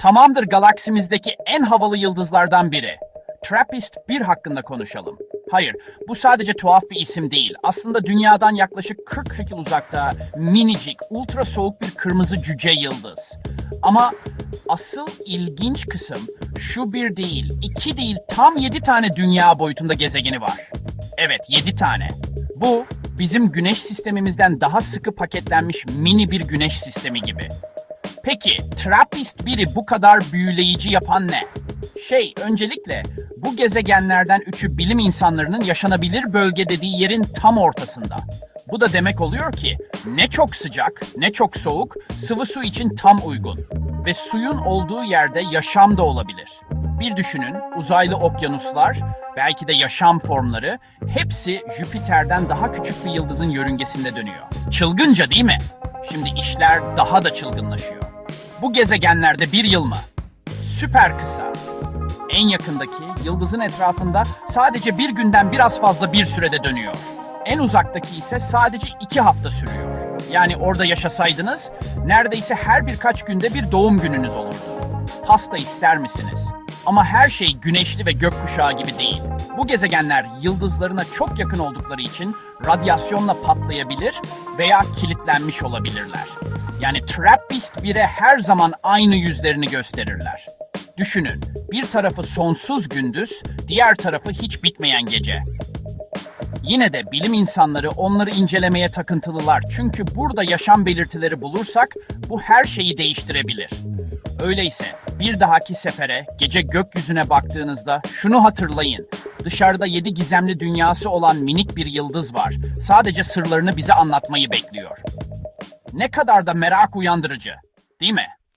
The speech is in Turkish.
Tamamdır galaksimizdeki en havalı yıldızlardan biri. Trappist 1 hakkında konuşalım. Hayır, bu sadece tuhaf bir isim değil. Aslında dünyadan yaklaşık 40 ışık yıl uzakta minicik, ultra soğuk bir kırmızı cüce yıldız. Ama asıl ilginç kısım şu bir değil, iki değil, tam 7 tane dünya boyutunda gezegeni var. Evet, 7 tane. Bu bizim güneş sistemimizden daha sıkı paketlenmiş mini bir güneş sistemi gibi. Peki Trappist biri bu kadar büyüleyici yapan ne? Şey, öncelikle bu gezegenlerden üçü bilim insanlarının yaşanabilir bölge dediği yerin tam ortasında. Bu da demek oluyor ki ne çok sıcak ne çok soğuk sıvı su için tam uygun. Ve suyun olduğu yerde yaşam da olabilir. Bir düşünün uzaylı okyanuslar, belki de yaşam formları hepsi Jüpiter'den daha küçük bir yıldızın yörüngesinde dönüyor. Çılgınca değil mi? Şimdi işler daha da çılgınlaşıyor. Bu gezegenlerde bir yıl mı? Süper kısa. En yakındaki yıldızın etrafında sadece bir günden biraz fazla bir sürede dönüyor. En uzaktaki ise sadece iki hafta sürüyor. Yani orada yaşasaydınız neredeyse her birkaç günde bir doğum gününüz olurdu. Pasta ister misiniz? Ama her şey güneşli ve gökkuşağı gibi değil. Bu gezegenler yıldızlarına çok yakın oldukları için radyasyonla patlayabilir veya kilitlenmiş olabilirler. Yani Trappist 1'e her zaman aynı yüzlerini gösterirler. Düşünün, bir tarafı sonsuz gündüz, diğer tarafı hiç bitmeyen gece. Yine de bilim insanları onları incelemeye takıntılılar. Çünkü burada yaşam belirtileri bulursak bu her şeyi değiştirebilir. Öyleyse bir dahaki sefere gece gökyüzüne baktığınızda şunu hatırlayın. Dışarıda yedi gizemli dünyası olan minik bir yıldız var. Sadece sırlarını bize anlatmayı bekliyor. Ne kadar da merak uyandırıcı, değil mi?